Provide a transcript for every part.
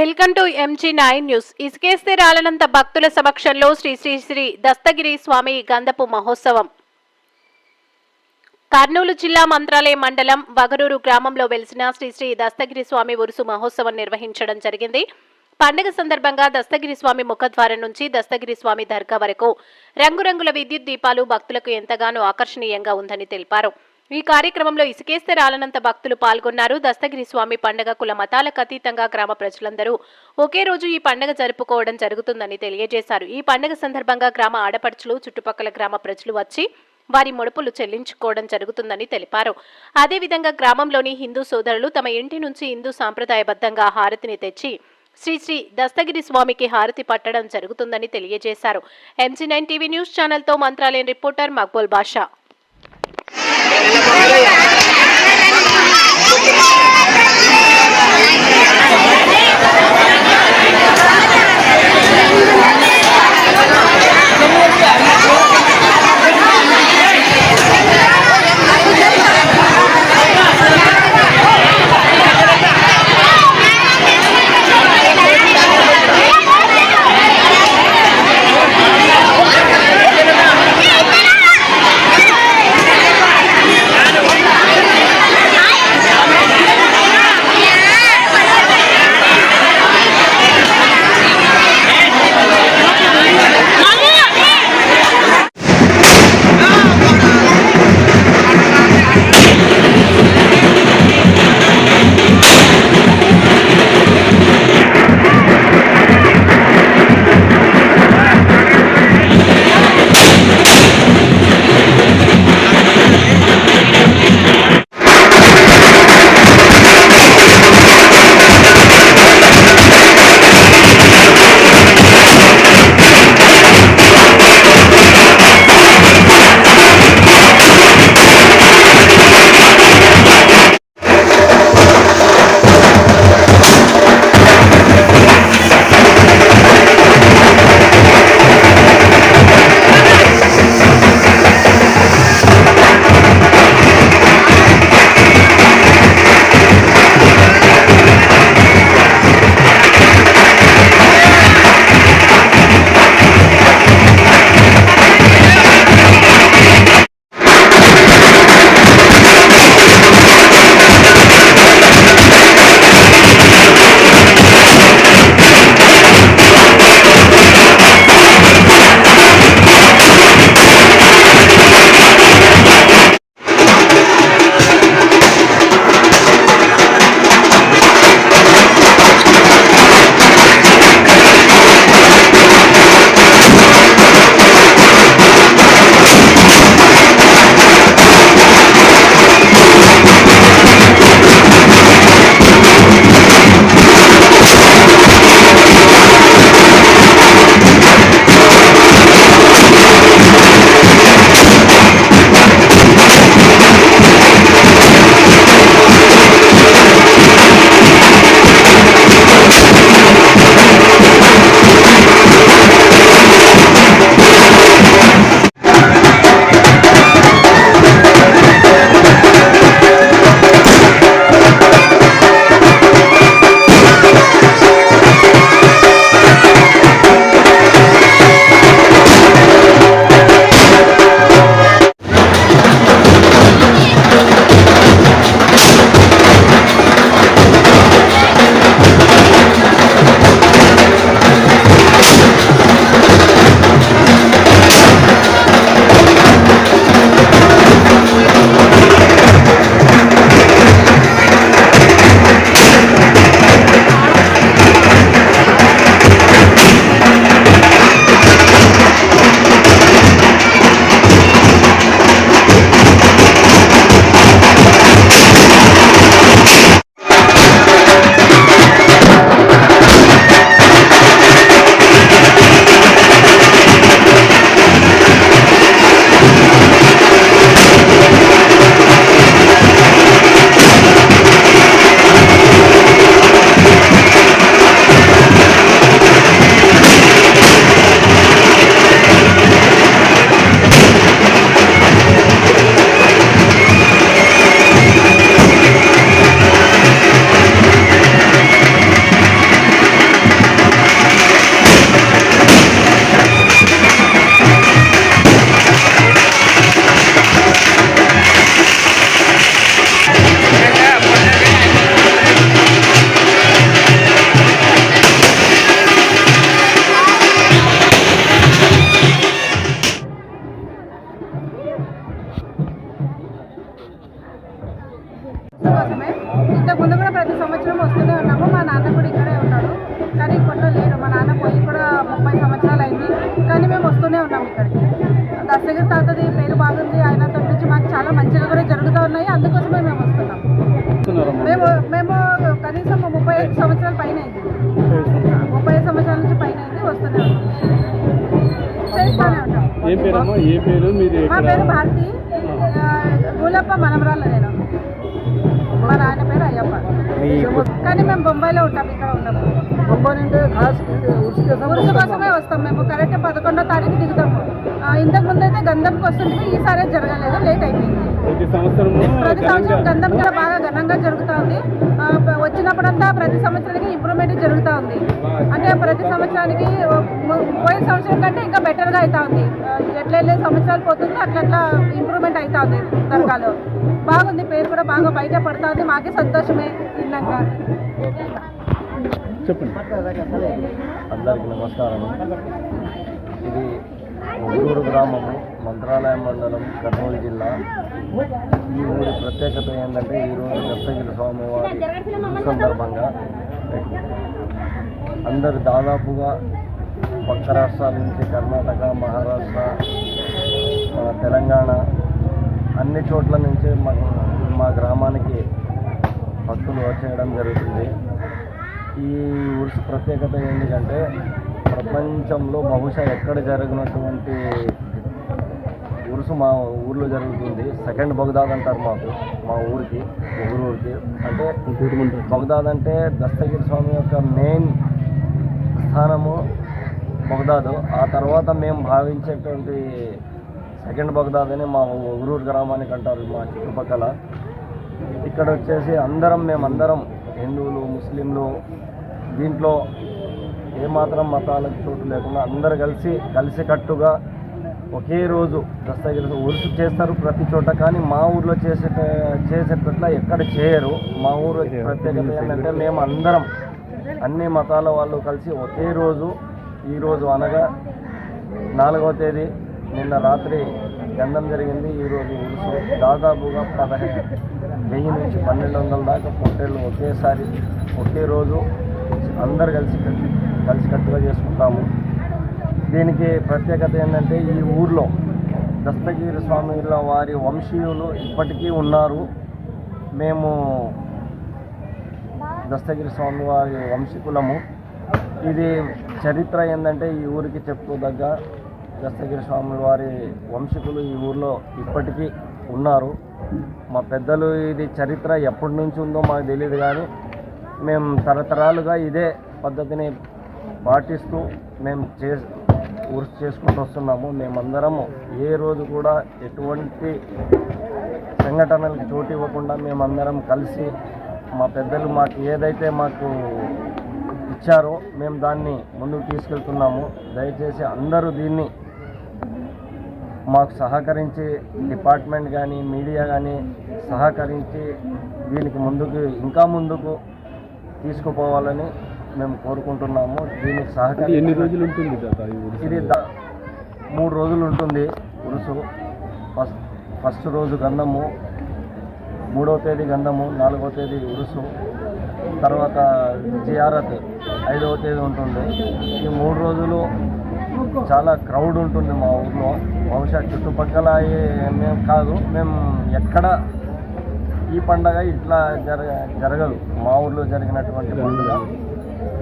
Welcome to MG nine news. ఇసుకేస్తే రాలనంత భక్తుల సమక్షంలో శ్రీ శ్రీ శ్రీ దస్తగిరి స్వామి గంధపు మహోత్సవం. కర్నూలు జిల్లా మంత్రాలయ మండలం వగరూరు గ్రామంలో వెలిసిన శ్రీ శ్రీ దస్తగిరి స్వామి ఉరుసు మహోత్సవం నిర్వహించడం జరిగింది. పండుగ సందర్భంగా దస్తగిరి స్వామి ముఖద్వారం నుంచి దస్తగిరి స్వామి దర్గా వరకు రంగురంగుల విద్యుత్ దీపాలు భక్తులకు ఎంతగానో ఆకర్షణీయంగా ఉందని తెలిపారు. ఈ కార్యక్రమంలో ఇసుకేస్తే రాలనంత భక్తులు పాల్గొన్నారు. దస్తగిరి స్వామి పండగ కుల మతాలకు అతీతంగా గ్రామ ప్రజలందరూ ఒకే రోజు ఈ పండగ జరుపుకోవడం జరుగుతుందని తెలియజేశారు. ఈ పండగ సందర్భంగా గ్రామ ఆడపడుచులు చుట్టుపక్కల గ్రామ ప్రజలు వచ్చి వారి ముడుపులు చెల్లించుకోవడం జరుగుతుందని తెలిపారు. అదేవిధంగా గ్రామంలోని హిందూ సోదరులు తమ ఇంటి నుంచి హిందూ సాంప్రదాయబద్ధంగా హారతిని తెచ్చి శ్రీ శ్రీ దస్తగిరి స్వామికి హారతి పట్టడం జరుగుతుందని తెలియజేశారు. ఎంజీ నైన్ టీవీ న్యూస్ ఛానల్తో మంత్రాలయం రిపోర్టర్ మక్బూల్ బాషా. Yeah. ఏం పేరమ్మా? ఏ పేరు? మీరు మా ఇక్కడ పేరు భారతి. ఆ, గూలప్ప మనమరాళ్ళ నేను. మా నాయన పేరు అయ్యప్ప. కానీ మేము బొంబాయిలో ఉంటాం ఇక్కడ ఉంటాము బొంబాయి నుండి ఖాస్ ఉరుసు కోసమే వస్తాం మేము. కరెక్ట్ పదకొండో తారీఖు దిగుతాము. ఇంతకు ముందు అయితే గంధంకి వస్తుంటే ఈసారి జరగలేదు లేట్ అయిపోయింది. ప్రతి సంవత్సరం గంధం కూడా బాగా ఘనంగా జరుగుతుంది. వచ్చినప్పుడంతా ప్రతి సంవత్సరానికి ఇంప్రూవ్మెంట్ జరుగుతూ ఉంది అంటే ప్రతి సంవత్సరానికి పోయిన సంవత్సరం కంటే ఇంకా బెటర్గా అవుతా ఉంది ఆ, ఎట్లా వెళ్ళే సంవత్సరాలు పోతుందో అట్లా అట్లా ఇంప్రూవ్మెంట్ అవుతా ఉంది దర్గాలో. బాగుంది పేరు కూడా బాగా బయట పడుతుంది. మాకే సంతోషమే విన్నాక చెప్పండి. అందరికీ నమస్కారం ఇది ఊరూరు గ్రామము మంత్రాలయం మండలం కర్నూలు జిల్లా. ఈ ఊరి ప్రత్యేకత ఏంటంటే ఈరోజు దత్తగిరి స్వామివారి సందర్భంగా అందరు దాదాపుగా పక్క రాష్ట్రాల నుంచి కర్ణాటక మహారాష్ట్ర మన తెలంగాణ అన్ని చోట్ల నుంచి మా మా గ్రామానికి భక్తులు వచ్చేయడం జరుగుతుంది. ఈ ఊరి ప్రత్యేకత ఏంటంటే ప్రపంచంలో బహుశా ఎక్కడ జరిగినటువంటి ఉరుసు మా ఊర్లో జరుగుతుంది. సెకండ్ బగ్దాద్ అంటారు మాకు మా ఊరికి ఊరు ఊరికి. అంటే బగ్దాద్ అంటే దస్తగిరి స్వామి యొక్క మెయిన్ స్థానము బగ్దాదు. ఆ తర్వాత మేము భావించేటువంటి సెకండ్ బగ్దాద్ అని మా ఊరూరు గ్రామానికి అంటారు మా చుట్టుపక్కల. ఇక్కడ వచ్చేసి అందరం మేమందరం హిందువులు ముస్లింలు దీంట్లో ఏమాత్రం మతాలకు చోటు లేకుండా అందరు కలిసి కలిసికట్టుగా ఒకే రోజు దస్తగిరి ఉరుసు చేస్తారు ప్రతి చోట. కానీ మా ఊర్లో చేసే చేసేటట్ల ఎక్కడ చేయరు. మా ఊరు ప్రత్యేకత ఏంటంటే మేము అందరం అన్ని మతాల వాళ్ళు కలిసి ఒకే రోజు ఈ రోజు అనగా నాలుగవ తేదీ నిన్న రాత్రి గంధం జరిగింది. ఈరోజు ఉరుసు దాదాపుగా పదహైదు వెయ్యి నుంచి పన్నెండు వందల దాకా పొట్టేళ్ళు ఒకేసారి ఒకే రోజు అందరు కలిసి కలిసికట్టుగా చేసుకుంటాము. దీనికి ప్రత్యేకత ఏంటంటే ఈ ఊర్లో దస్తగిరి స్వామిల వారి వంశీయులు ఇప్పటికీ ఉన్నారు. మేము దస్తగిరి స్వామి వారి వంశీకులము. ఇది చరిత్ర ఏంటంటే ఈ ఊరికి చెప్పుకోదగ్గ దస్తగిరి స్వామి వారి వంశీకులు ఈ ఊర్లో ఇప్పటికీ ఉన్నారు. మా పెద్దలు ఇది చరిత్ర ఎప్పటి నుంచి ఉందో మాకు తెలియదు కానీ మేము తరతరాలుగా ఇదే పద్ధతిని పాటిస్తూ మేము చే ఊర్స్ చేసుకుంటూ వస్తున్నాము. మేమందరము ఏ రోజు కూడా ఎటువంటి సంఘటనలకు చోటు ఇవ్వకుండా మేమందరం కలిసి మా పెద్దలు మాకు ఏదైతే మాకు ఇచ్చారో మేము దాన్ని ముందుకు తీసుకెళ్తున్నాము. దయచేసి అందరూ దీన్ని మాకు సహకరించి డిపార్ట్మెంట్ కానీ మీడియా కానీ సహకరించి దీనికి ముందుకు ఇంకా ముందుకు తీసుకుపోవాలని మేము కోరుకుంటున్నాము. దీనికి ఎన్ని సహకరించి రోజులు ఉంటుంది? ఇది మూడు రోజులు ఉంటుంది ఉరుసు. ఫస్ట్ ఫస్ట్ రోజు గంధము మూడవ తేదీ గంధము నాలుగవ తేదీ ఉరుసు. తర్వాత జియారత్ ఐదవ తేదీ ఉంటుంది. ఈ మూడు రోజులు చాలా క్రౌడ్ ఉంటుంది మా ఊర్లో. బహుశా చుట్టుపక్కల మేము కాదు. మేము ఎక్కడ ఈ పండగ ఇట్లా జరగ జరగదు. మా ఊర్లో జరిగినటువంటి పండుగ.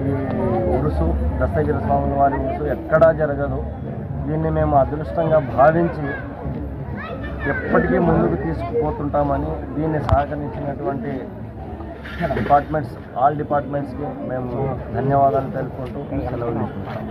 ఈ ఉరుసు దస్తగిరి స్వామి వారి ఉరుసు ఎక్కడా జరగదు. దీన్ని మేము అదృష్టంగా భావించి ఎప్పటికీ ముందుకు తీసుకుపోతుంటామని దీన్ని సహకరించినటువంటి డిపార్ట్మెంట్స్ ఆల్ డిపార్ట్మెంట్స్కి మేము ధన్యవాదాలు తెలుపుకుంటూ సెలవు తీసుకుంటాం